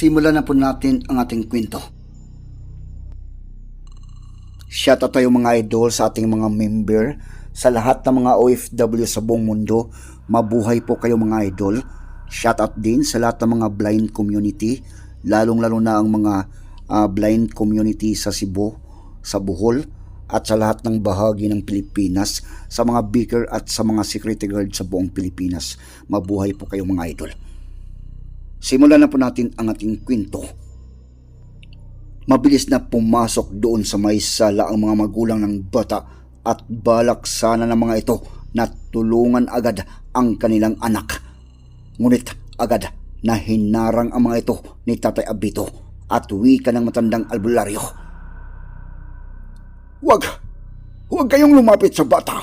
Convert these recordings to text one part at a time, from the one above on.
Simulan na po natin ang ating kwento. Shout out tayo mga idol sa ating mga member, sa lahat ng mga OFW sa buong mundo. Mabuhay po kayo mga idol. Shout out din sa lahat ng mga blind community, lalong-lalo na ang mga ah, blind community sa Cebu, sa Bohol, at sa lahat ng bahagi ng Pilipinas, sa mga beaker at sa mga security guard sa buong Pilipinas. Mabuhay po kayo mga idol. Simulan na po natin ang ating kwento. Mabilis na pumasok doon sa may sala ang mga magulang ng bata at balak sana ng mga ito na tulungan agad ang kanilang anak. Ngunit agad na hinarang ang mga ito ni Tatay Abito at wika ng matandang albularyo. Huwag! Huwag kayong lumapit sa bata!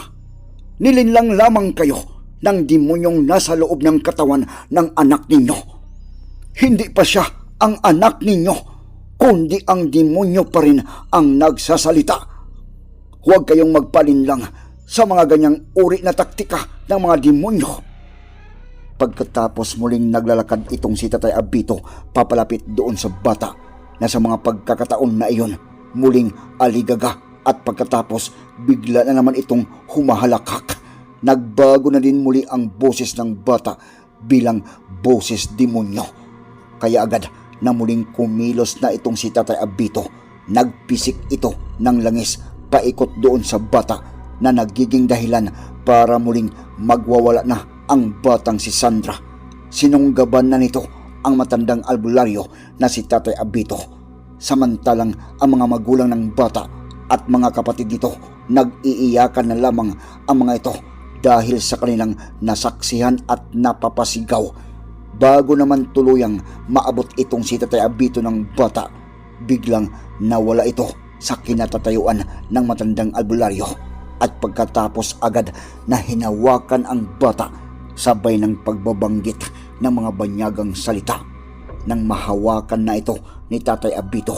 Nilinlang lamang kayo ng demonyong nasa loob ng katawan ng anak ninyo. Hindi pa siya ang anak ninyo, kundi ang demonyo pa rin ang nagsasalita. Huwag kayong magpalinlang sa mga ganyang uri na taktika ng mga demonyo. Pagkatapos muling naglalakad itong si Tatay Abito papalapit doon sa bata na sa mga pagkakataon na iyon muling aligaga at pagkatapos bigla na naman itong humahalakak. Nagbago na din muli ang boses ng bata bilang boses demonyo. Kaya agad na muling kumilos na itong si Tatay Abito. Nagpisik ito ng langis paikot doon sa bata na nagiging dahilan para muling magwawala na ang batang si Sandra. Sinunggaban na nito ang matandang albularyo na si Tatay Abito. Samantalang ang mga magulang ng bata at mga kapatid nito nag-iiyakan na lamang ang mga ito dahil sa kanilang nasaksihan at napapasigaw. Bago naman tuluyang maabot itong si Tatay Abito ng bata, biglang nawala ito sa kinatatayuan ng matandang albularyo at pagkatapos agad na hinawakan ang bata sabay ng pagbabanggit ng mga banyagang salita. Nang mahawakan na ito ni Tatay Abito,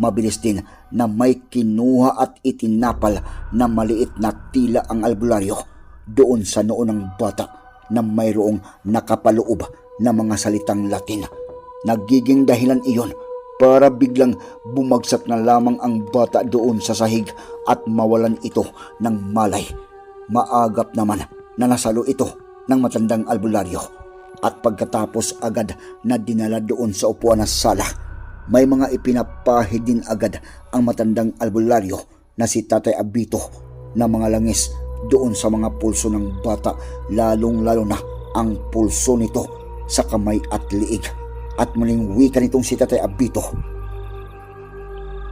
mabilis din na may kinuha at itinapal na maliit na tila ang albularyo doon sa noo ng bata na mayroong nakapaloob na mga salitang Latin. Nagiging dahilan iyon para biglang bumagsak na lamang ang bata doon sa sahig at mawalan ito ng malay. Maagap naman na nasalo ito ng matandang albularyo at pagkatapos agad na dinala doon sa upuan na sala may mga ipinapahid din agad ang matandang albularyo na si Tatay Abito na mga langis doon sa mga pulso ng bata lalong lalo na ang pulso nito sa kamay at liig at muling wika nitong si Tatay Abito.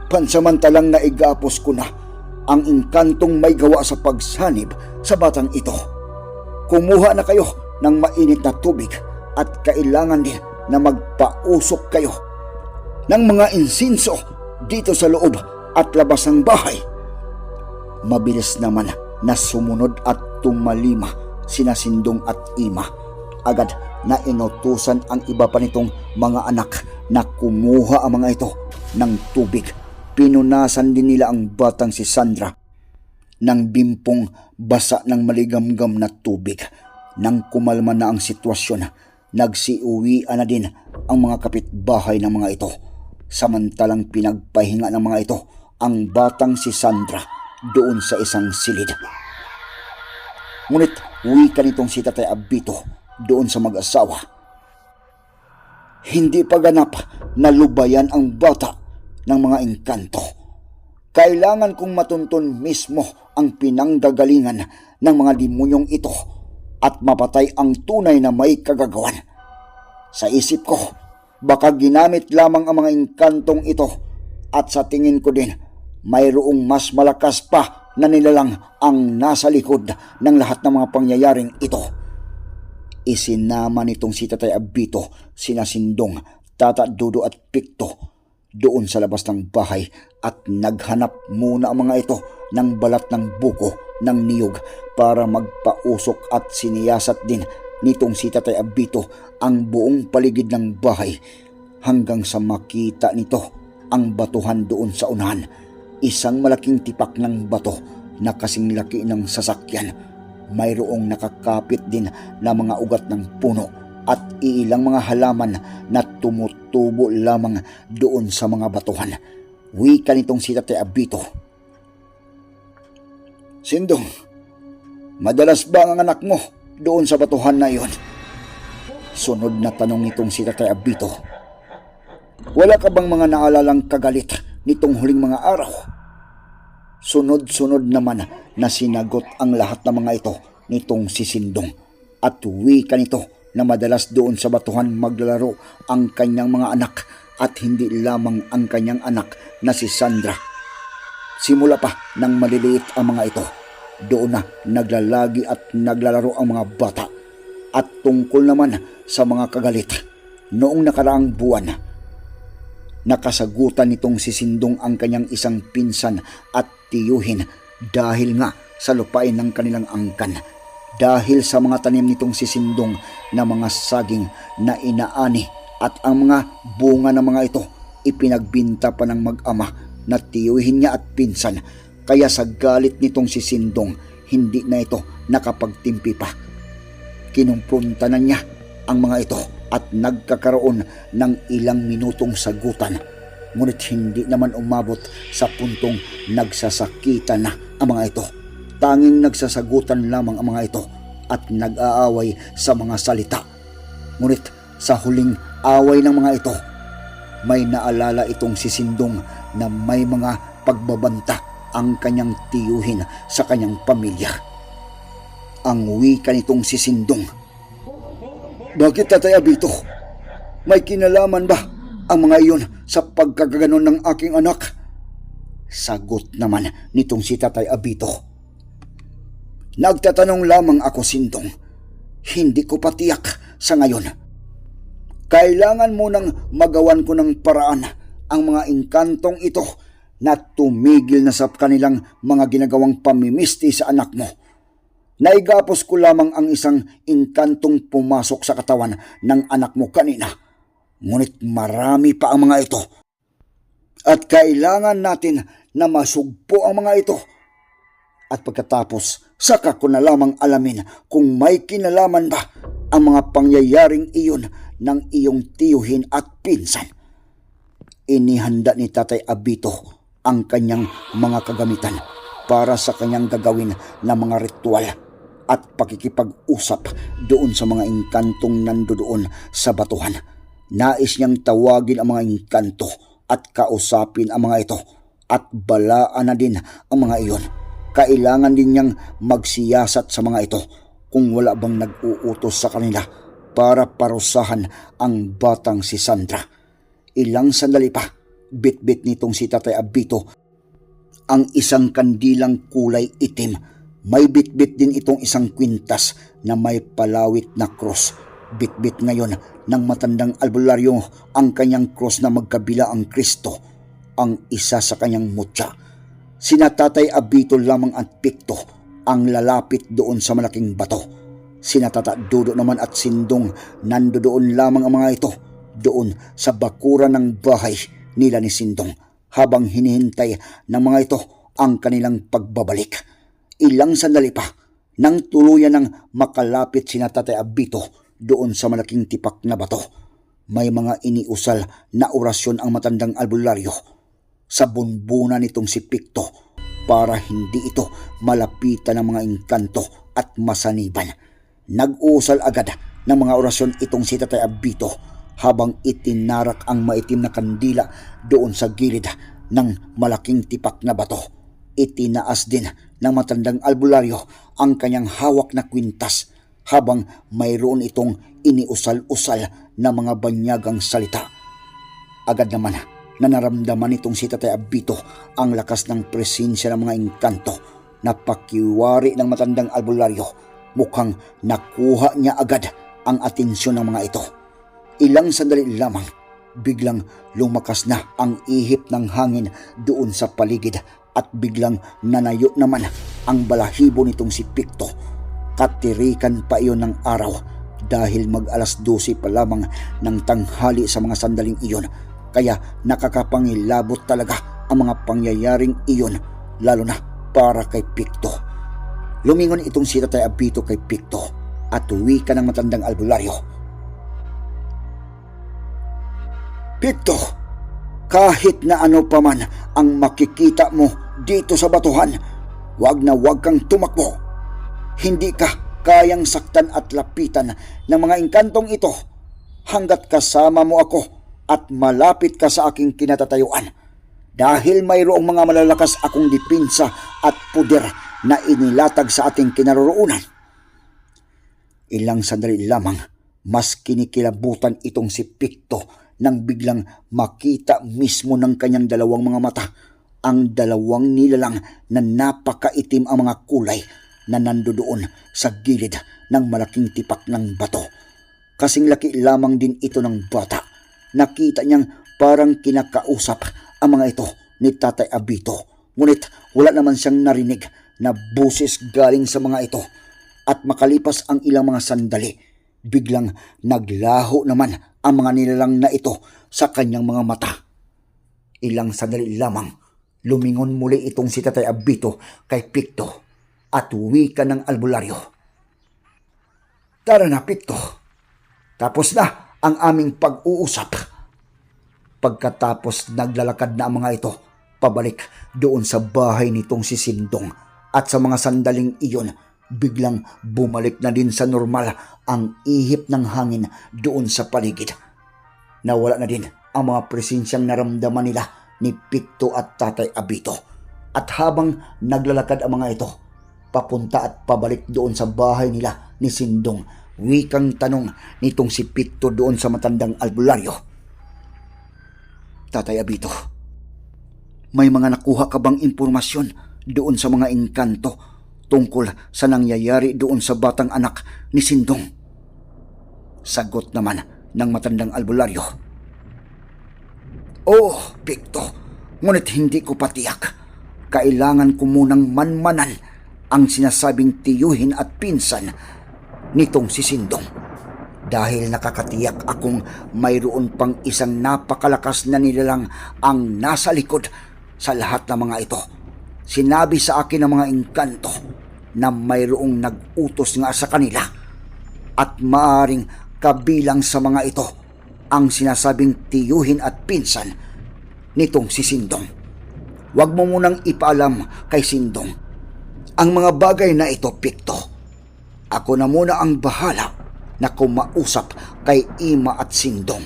Pansamantalang naigapos ko na ang inkantong may gawa sa pagsanib sa batang ito. Kumuha na kayo ng mainit na tubig at kailangan din na magpausok kayo ng mga insinso dito sa loob at labas ng bahay. Mabilis naman na sumunod at tumalima sina Sindong at Ima. Agad na inutusan ang iba pa nitong mga anak na kumuha ang mga ito ng tubig. Pinunasan din nila ang batang si Sandra ng bimpong basa ng maligamgam na tubig. Nang kumalma na ang sitwasyon, nagsiuwian na din ang mga kapitbahay ng mga ito samantalang pinagpahinga ng mga ito ang batang si Sandra doon sa isang silid. Ngunit wika nitong si Tatay Abito doon sa mag-asawa. Hindi pa ganap na lubayan ang bata ng mga engkanto. Kailangan kong matuntun mismo ang pinanggagalingan ng mga demonyong ito at mapatay ang tunay na may kagagawan. Sa isip ko, baka ginamit lamang ang mga engkantong ito at sa tingin ko din mayroong mas malakas pa na nilalang ang nasa likod ng lahat ng mga pangyayaring ito. Isinama nitong si Tatay Abito, sina Sindong, Tata Dudo at Pikto doon sa labas ng bahay at naghanap muna ang mga ito ng balat ng buko ng niyog para magpausok at siniyasat din nitong si Tatay Abito ang buong paligid ng bahay hanggang sa makita nito ang batuhan doon sa unahan. Isang malaking tipak ng bato na kasing laki ng sasakyan. Mayroong nakakapit din na mga ugat ng puno at iilang mga halaman na tumutubo lamang doon sa mga batuhan. Wika nitong si Tatay Abito. Sindong, madalas ba ang anak mo doon sa batuhan na iyon? Sunod na tanong nitong si Tatay Abito. Wala ka bang mga naalalang kagalit nitong huling mga araw? Sunod-sunod naman na sinagot ang lahat ng mga ito nitong si Sindong at wika nito na madalas doon sa batuhan maglalaro ang kanyang mga anak at hindi lamang ang kanyang anak na si Sandra. Simula pa nang maliliit ang mga ito, doon na naglalagi at naglalaro ang mga bata. At tungkol naman sa mga kagalit, noong nakaraang buwan, nakasagutan nitong si Sindong ang kanyang isang pinsan at tiyuhin dahil nga sa lupain ng kanilang angkan. Dahil sa mga tanim nitong si Sindong na mga saging na inaani at ang mga bunga ng mga ito ipinagbinta pa ng mag-ama na tiyuhin niya at pinsan. Kaya sa galit nitong si Sindong, hindi na ito nakapagtimpi pa. Kinumpronta na niya ang mga ito at nagkakaroon ng ilang minutong sagutan. Ngunit hindi naman umabot sa puntong nagsasakitan na ang mga ito. Tanging nagsasagutan lamang ang mga ito at nag-aaway sa mga salita. Ngunit sa huling away ng mga ito, may naalala itong si Sindong na may mga pagbabanta ang kanyang tiyuhin sa kanyang pamilya. Ang wika nitong si Sindong. Bakit Tatay Abito? May kinalaman ba ang mga iyon sa pagkagaganon ng aking anak? Sagot naman nitong si Tatay Abito. Nagtatanong lamang ako, Sindong. Hindi ko patiyak sa ngayon. Kailangan mo nang magawan ko ng paraan ang mga inkantong ito na tumigil na sa kanilang mga ginagawang pamimisti sa anak mo. Naigapos ko lamang ang isang inkantong pumasok sa katawan ng anak mo kanina. Ngunit marami pa ang mga ito. At kailangan natin na masugpo ang mga ito. At pagkatapos, saka ko na lamang alamin kung may kinalaman ba ang mga pangyayaring iyon ng iyong tiyuhin at pinsan. Inihanda ni Tatay Abito ang kanyang mga kagamitan para sa kanyang gagawin na mga ritual at pakikipag-usap doon sa mga engkantong nandoon sa batuhan. Nais niyang tawagin ang mga engkanto at kausapin ang mga ito at balaan na din ang mga iyon. Kailangan din niyang magsiyasat sa mga ito kung wala bang nag-uutos sa kanila para parusahan ang batang si Sandra. Ilang sandali pa, bit-bit nitong si Tatay Abito ang isang kandilang kulay itim. May bitbit din itong isang kwintas na may palawit na cross. Bitbit ngayon ng matandang albularyo ang kanyang cross na magkabila ang Kristo, ang isa sa kanyang mutya. Sina Tatay Abito lamang at Pikto ang lalapit doon sa malaking bato. Sina Dudo naman at Sindong nandoon lamang ang mga ito doon sa bakura ng bahay nila ni Sindong habang hinihintay ng mga ito ang kanilang pagbabalik. Ilang sandali pa nang tuluyan ng makalapit sina Tatay Abito doon sa malaking tipak na bato. May mga iniusal na orasyon ang matandang albularyo sa bunbuna nitong si Pikto para hindi ito malapitan ng mga engkanto at masaniban. Nag-uusal agad ng mga orasyon itong si Tatay Abito habang itinarak ang maitim na kandila doon sa gilid ng malaking tipak na bato. Itinaas din ng matandang albularyo ang kanyang hawak na kwintas habang mayroon itong iniusal-usal na mga banyagang salita. Agad naman na naramdaman nitong si Tatay Abito ang lakas ng presensya ng mga engkanto na pakiwari ng matandang albularyo Mukhang nakuha niya agad ang atensyon ng mga ito. Ilang sandali lamang, biglang lumakas na ang ihip ng hangin doon sa paligid at biglang nanayo naman ang balahibo nitong si Pikto. Katirikan pa iyon ng araw dahil mag alas 12 pa lamang ng tanghali sa mga sandaling iyon kaya nakakapangilabot talaga ang mga pangyayaring iyon lalo na para kay Pikto. Lumingon itong si Tatay Abito kay Pikto at uwi ka ng matandang albularyo. Pito, kahit na ano pa man ang makikita mo dito sa batuhan, wag na wag kang tumakbo. Hindi ka kayang saktan at lapitan ng mga engkantong ito hanggat kasama mo ako at malapit ka sa aking kinatatayuan. Dahil mayroong mga malalakas akong dipinsa at puder na inilatag sa ating kinaroroonan. Ilang sandali lamang, mas kinikilabutan itong si Picto nang biglang makita mismo ng kanyang dalawang mga mata ang dalawang nilalang na napakaitim ang mga kulay na nandoon sa gilid ng malaking tipak ng bato. Kasing laki lamang din ito ng bata. Nakita niyang parang kinakausap ang mga ito ni Tatay Abito. Ngunit wala naman siyang narinig na buses galing sa mga ito. At makalipas ang ilang mga sandali, biglang naglaho naman ang mga nilalang na ito sa kanyang mga mata. Ilang sandali lamang, lumingon muli itong si Tatay Abito kay Picto at wika ng albularyo. Tara na, Picto. Tapos na ang aming pag-uusap. Pagkatapos naglalakad na ang mga ito, pabalik doon sa bahay nitong si Sindong at sa mga sandaling iyon, biglang bumalik na din sa normal ang ihip ng hangin doon sa paligid. Nawala na din ang mga presensyang naramdaman nila ni Picto at Tatay Abito. At habang naglalakad ang mga ito, papunta at pabalik doon sa bahay nila ni Sindong, wikang tanong nitong si Picto doon sa matandang albularyo. Tatay Abito, may mga nakuha ka bang impormasyon doon sa mga engkanto tungkol sa nangyayari doon sa batang anak ni Sindong? Sagot naman ng matandang albularyo. Oo, Picto, ngunit hindi ko patiyak. Kailangan ko munang manmanan ang sinasabing tiyuhin at pinsan nitong si Sindong dahil nakakatiyak akong mayroon pang isang napakalakas na nilalang ang nasa likod sa lahat ng mga ito. Sinabi sa akin ng mga engkanto na mayroong nag-utos nga sa kanila at maaring kabilang sa mga ito ang sinasabing tiyuhin at pinsan nitong si Sindong. Huwag mo munang ipaalam kay Sindong ang mga bagay na ito, Pikto. Ako na muna ang bahala na kumausap kay Ima at Sindong.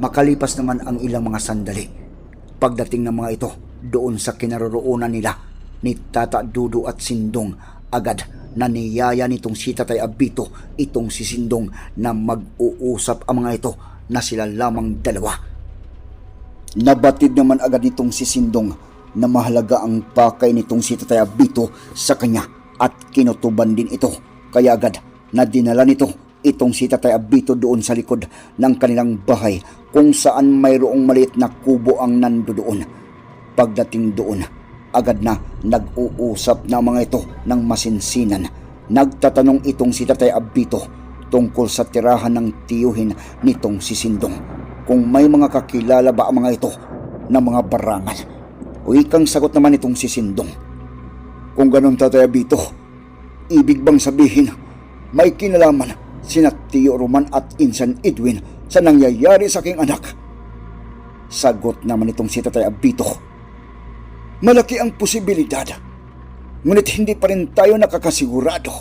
Makalipas naman ang ilang mga sandali. Pagdating ng mga ito doon sa kinaroroonan nila ni Tata Dudu at Sindong, agad na niyaya nitong si Tatay Abito itong si Sindong na mag-uusap ang mga ito na sila lamang dalawa. Nabatid naman agad nitong si Sindong na mahalaga ang pakay nitong si Tatay Abito sa kanya at kinutuban din ito. Kaya agad na dinala nito itong si Tatay Abito doon sa likod ng kanilang bahay kung saan mayroong maliit na kubo ang nandoon. Pagdating doon, agad na nag-uusap na mga ito ng masinsinan. Nagtatanong itong si Tatay Abito tungkol sa tirahan ng tiyuhin nitong si Sindong kung may mga kakilala ba ang mga ito na mga barangal. Wikang sagot naman itong si Sindong. Kung ganun Tatay Abito, ibig bang sabihin may kinalaman sina Tio Roman at Insan Edwin sa nangyayari sa aking anak? Sagot naman itong si Tatay Abito. Malaki ang posibilidad. Ngunit hindi pa rin tayo nakakasigurado.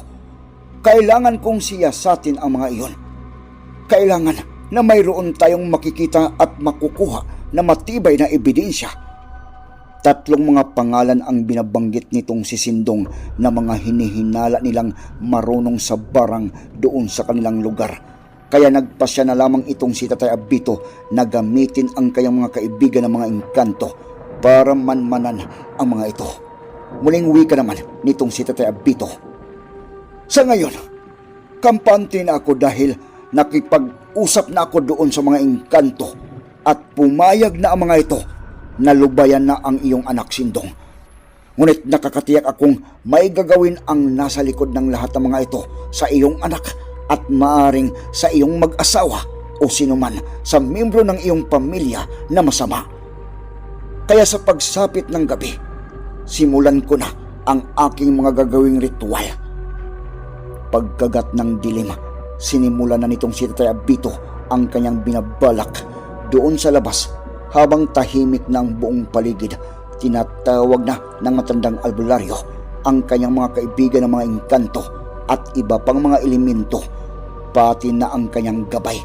Kailangan kong siyasatin ang mga iyon. Kailangan na mayroon tayong makikita at makukuha na matibay na ebidensya. Tatlong mga pangalan ang binabanggit nitong si Sindong na mga hinihinala nilang marunong sa barang doon sa kanilang lugar. Kaya nagpasya na lamang itong si Tatay Abito na gamitin ang kanyang mga kaibigan ng mga engkanto para manmanan ang mga ito. Muling wika naman nitong si Tatay Abito. Sa ngayon, kampante na ako dahil nakipag-usap na ako doon sa mga engkanto at pumayag na ang mga ito na lubayan na ang iyong anak sindong. Ngunit nakakatiyak akong may gagawin ang nasa likod ng lahat ng mga ito sa iyong anak at maaring sa iyong mag-asawa o sinuman sa membro ng iyong pamilya na masama. Kaya sa pagsapit ng gabi, simulan ko na ang aking mga gagawing ritual. Pagkagat ng dilim, sinimulan na nitong si Tatay Abito ang kanyang binabalak doon sa labas habang tahimik na ang buong paligid. Tinatawag na ng matandang albularyo ang kanyang mga kaibigan ng mga engkanto at iba pang mga elemento, pati na ang kanyang gabay.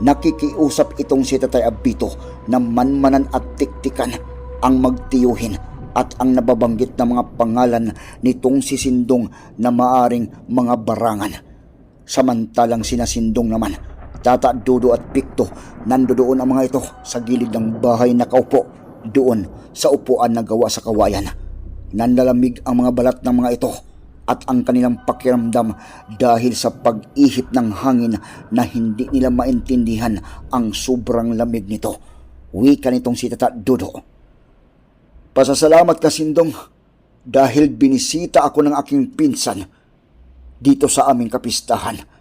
Nakikiusap itong si Tatay Abito na manmanan at tiktikan ang magtiyuhin at ang nababanggit na mga pangalan nitong si Sindong na maaring mga barangan. Samantalang sinasindong naman, Tata Dudo at Pikto nandoon ang mga ito sa gilid ng bahay na kaupo doon sa upuan na gawa sa kawayan. Nanlalamig ang mga balat ng mga ito at ang kanilang pakiramdam dahil sa pag-ihip ng hangin na hindi nila maintindihan ang sobrang lamig nito. Wika nitong si Tata Dudo. Pasasalamat ka, Sindong, dahil binisita ako ng aking pinsan dito sa aming kapistahan.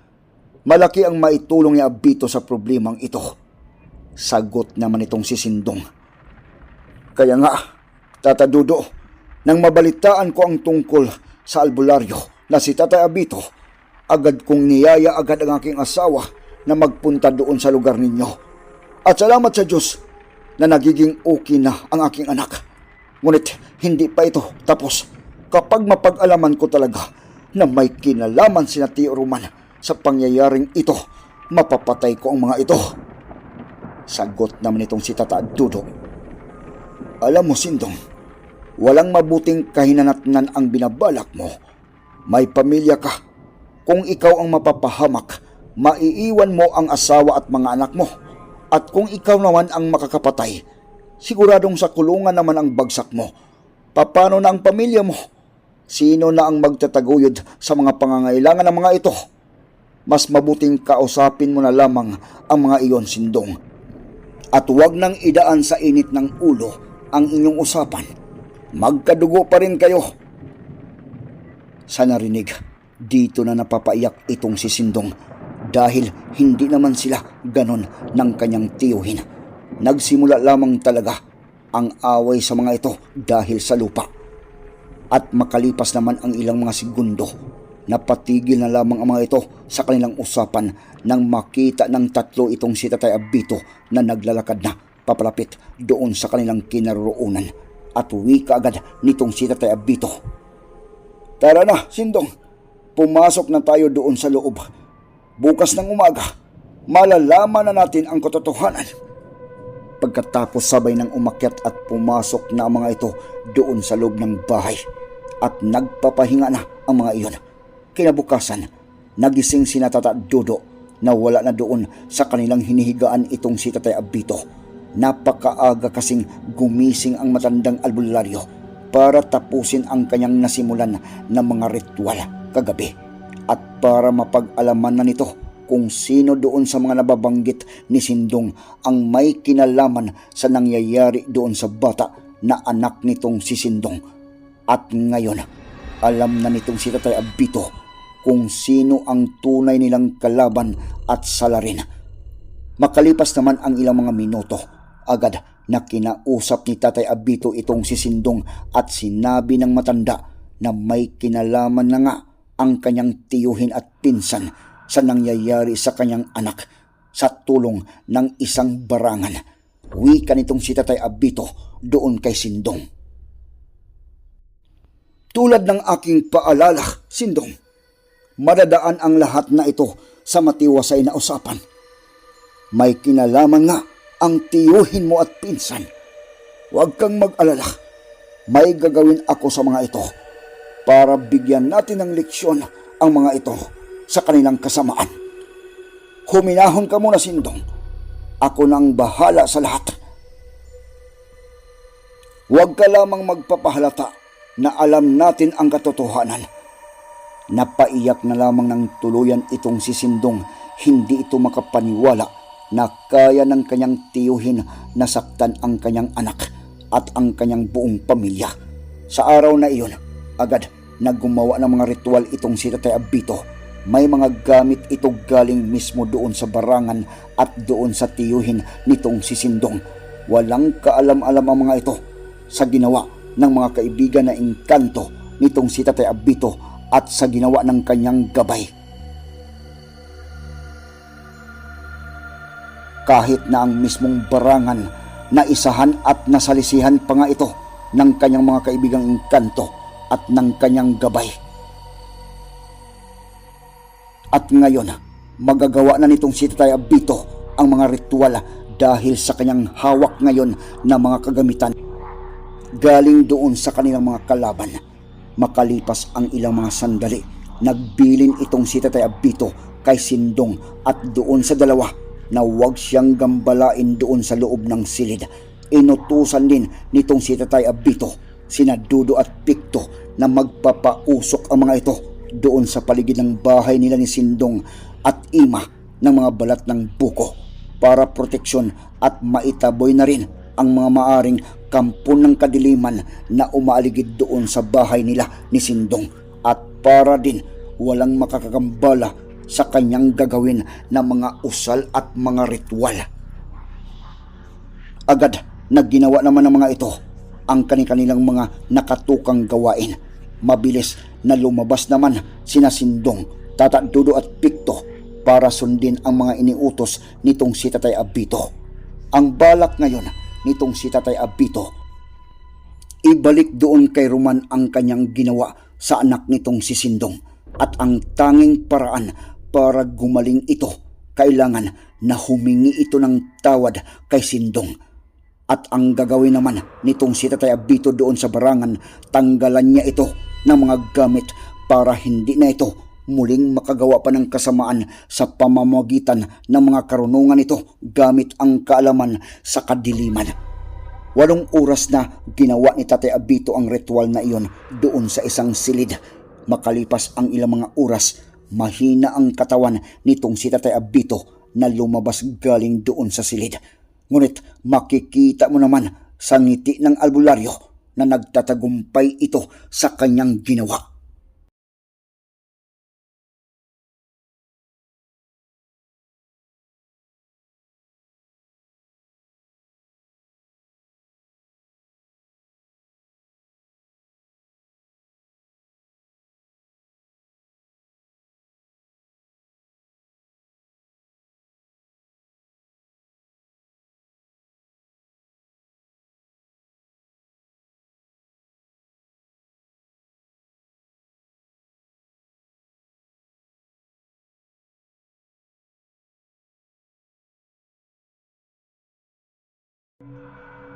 Malaki ang maitulong ni Abito sa problemang ito. Sagot naman itong si Sindong. Kaya nga, Tata Dudo, nang mabalitaan ko ang tungkol sa albularyo na si Tata Abito, agad kong niyaya agad ang aking asawa na magpunta doon sa lugar ninyo. At salamat sa Diyos na nagiging okay na ang aking anak. Ngunit hindi pa ito tapos kapag mapag-alaman ko talaga na may kinalaman si Tio Roman sa pangyayaring ito, mapapatay ko ang mga ito. Sagot naman itong si Tata Dudo. Alam mo, Sindong, walang mabuting kahinanatnan ang binabalak mo. May pamilya ka. Kung ikaw ang mapapahamak, maiiwan mo ang asawa at mga anak mo. At kung ikaw naman ang makakapatay, siguradong sa kulungan naman ang bagsak mo. Paano na ang pamilya mo? Sino na ang magtataguyod sa mga pangangailangan ng mga ito? Mas mabuting kausapin mo na lamang ang mga iyon, Sindong. At huwag nang idaan sa init ng ulo ang inyong usapan. Magkadugo pa rin kayo. Sa narinig, dito na napapaiyak itong si Sindong dahil hindi naman sila ganon ng kanyang tiyuhin. Nagsimula lamang talaga ang away sa mga ito dahil sa lupa. At makalipas naman ang ilang mga segundo, napatigil na lamang ang mga ito sa kanilang usapan nang makita ng tatlo itong si Tatay Abito na naglalakad na papalapit doon sa kanilang kinaroroonan at wika agad nitong si Tatay Abito. Tara na, Sindong. Pumasok na tayo doon sa loob. Bukas ng umaga, malalaman na natin ang katotohanan. Pagkatapos sabay ng umakyat at pumasok na ang mga ito doon sa loob ng bahay at nagpapahinga na ang mga iyon. Kinabukasan, nagising si Tata Dodo na wala na doon sa kanilang hinihigaan itong si Tatay Abito. Napakaaga kasing gumising ang matandang albularyo para tapusin ang kanyang nasimulan na mga ritual kagabi at para mapag-alaman na nito kung sino doon sa mga nababanggit ni Sindong ang may kinalaman sa nangyayari doon sa bata na anak nitong si Sindong. At ngayon, alam na nitong si Tatay Abito kung sino ang tunay nilang kalaban at salarin. Makalipas naman ang ilang mga minuto, agad na kinausap ni Tatay Abito itong si Sindong at sinabi ng matanda na may kinalaman na nga ang kanyang tiyuhin at pinsan sa nangyayari sa kanyang anak sa tulong ng isang barangan. Wika nitong si Tatay Abito doon kay Sindong. Tulad ng aking paalala, Sindong, madadaan ang lahat na ito sa matiwasay na usapan. May kinalaman nga ang tiyuhin mo at pinsan. Huwag kang mag-alala. May gagawin ako sa mga ito para bigyan natin ng leksyon ang mga ito sa kanilang kasamaan. Huminahon ka muna, Sindong. Ako nang bahala sa lahat. Huwag ka lamang magpapahalata na alam natin ang katotohanan. Napaiyak na lamang ng tuluyan itong si Sindong. Hindi ito makapaniwala na kaya ng kanyang tiyuhin na saktan ang kanyang anak at ang kanyang buong pamilya. Sa araw na iyon, agad na gumawa ng mga ritual itong si Tatay Abito. May mga gamit ito galing mismo doon sa barangan at doon sa tiyuhin nitong si Sindong. Walang kaalam-alam ang mga ito sa ginawa ng mga kaibigan na engkanto nitong si Tatay Abito at sa ginawa ng kanyang gabay. kahit na ang mismong barangan na isahan at nasalisihan pa nga ito ng kanyang mga kaibigang engkanto at ng kanyang gabay. At ngayon, magagawa na nitong si Tatay Abito ang mga ritual dahil sa kanyang hawak ngayon na mga kagamitan galing doon sa kanilang mga kalaban. Makalipas ang ilang mga sandali, nagbilin itong si Tatay Abito kay Sindong at doon sa dalawa na huwag siyang gambalain doon sa loob ng silid. Inutusan din nitong si Tatay Abito, sina Dudo at Pikto na magpapausok ang mga ito doon sa paligid ng bahay nila ni Sindong at Ima ng mga balat ng buko para proteksyon at maitaboy na rin ang mga maaring kampon ng kadiliman na umaaligid doon sa bahay nila ni Sindong at para din walang makakagambala sa kanyang gagawin na mga usal at mga ritual. Agad na ginawa naman ng mga ito ang kanilang mga nakatukang gawain. Mabilis na lumabas naman sina Sindong, Tata Dudo at Pikto para sundin ang mga iniutos nitong si Tatay Abito. Ang balak ngayon nitong si Tatay Abito, ibalik doon kay Roman ang kanyang ginawa sa anak nitong si Sindong at ang tanging paraan para gumaling ito, kailangan na humingi ito ng tawad kay Sindong. At ang gagawin naman nitong si Tatay Abito doon sa barangan, tanggalan niya ito ng mga gamit para hindi na ito muling makagawa pa ng kasamaan sa pamamagitan ng mga karunungan ito gamit ang kaalaman sa kadiliman. Walong oras na ginawa ni Tatay Abito ang ritual na iyon doon sa isang silid. Makalipas ang ilang mga oras, mahina ang katawan nitong si Tatay Abito na lumabas galing doon sa silid. Ngunit makikita mo naman sa ngiti ng albularyo na nagtatagumpay ito sa kanyang ginawa. you